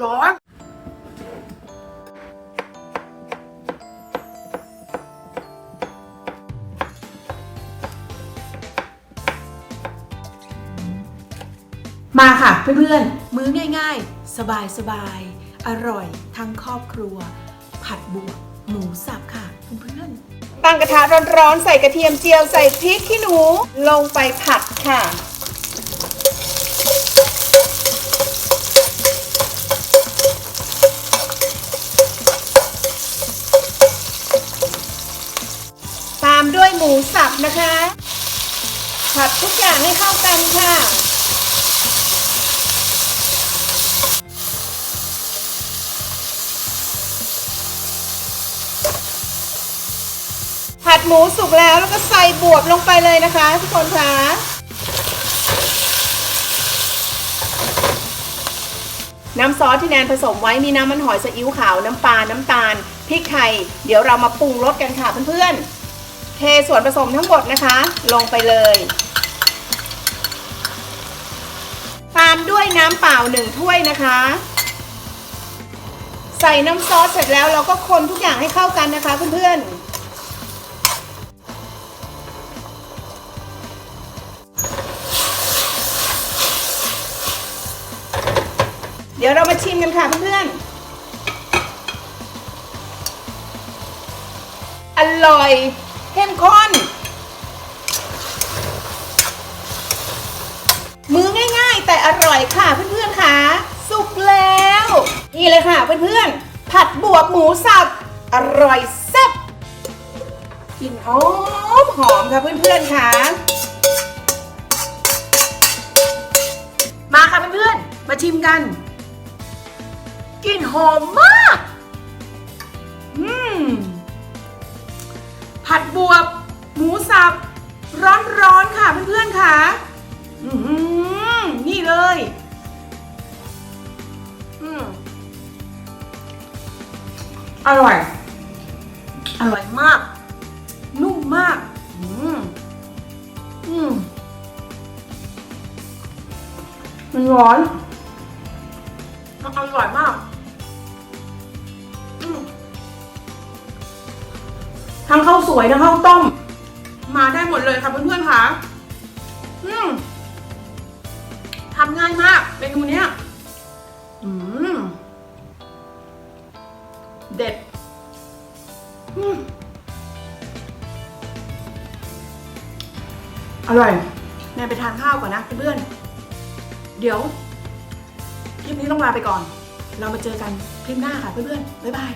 ร้อนมาค่ะเพื่อนๆ มื้อง่ายๆ สบายๆอร่อยทั้งครอบครัว ผัดบวกหมูสับค่ะเพื่อนๆ ตั้งกระทะร้อนๆ ใส่กระเทียมเจียวใส่พริกขี้หนู ลงไปผัดค่ะ ตา หมูสับนะคะ ผัดทุกอย่างให้เข้ากันค่ะ ผัดหมูสุกแล้วแล้วก็ใส่บวบลงไปเลยนะคะทุกคนคะน้ำซอสที่แนนผสมไว้มีน้ำมันหอยซีอิ๊วขาว น้ำปลา น้ำตาล พริกไทย เดี๋ยวเรามาปรุงรสกันค่ะเพื่อนๆ เทส่วนผสมทั้งหมดนะคะ ลงไปเลย ตามด้วยน้ำเปล่าหนึ่งถ้วยนะคะ ใส่น้ำซอสเสร็จแล้วเราก็คนทุกอย่างให้เข้ากันนะคะเพื่อนๆเดี๋ยวเรามาชิมกันค่ะเพื่อนๆ อร่อย เข้มข้น มือง่ายๆ แต่อร่อยค่ะเพื่อนๆค่ะ สุกแล้ว นี่เลยค่ะเพื่อนๆ ผัดบวบหมูสับ อร่อยแซ่บกลิ่นหอมหอมค่ะเพื่อนๆค่ะ มาค่ะเพื่อนๆ มาชิมกัน กลิ่นหอมมาก ผัดบวบ หมูสับ ร้อนๆค่ะเพื่อนๆค่ะอือหือนี่เลยอืมอร่อย อร่อยมาก นุ่มมาก อืมอืมมันร้อน มันอร่อยมาก ทั้งข้าวสวยทั้งข้าวต้ม มาได้หมดเลยค่ะเพื่อนๆค่ะอืมทำง่ายมากเมนูเนี้ยอืมเด็ดอืมอร่อยแนนไปทานข้าวก่อนนะเพื่อนๆเดี๋ยวคลิปนี้ต้องลาไปก่อน เรามาเจอกันคลิปหน้าค่ะเพื่อนๆบ๊ายบาย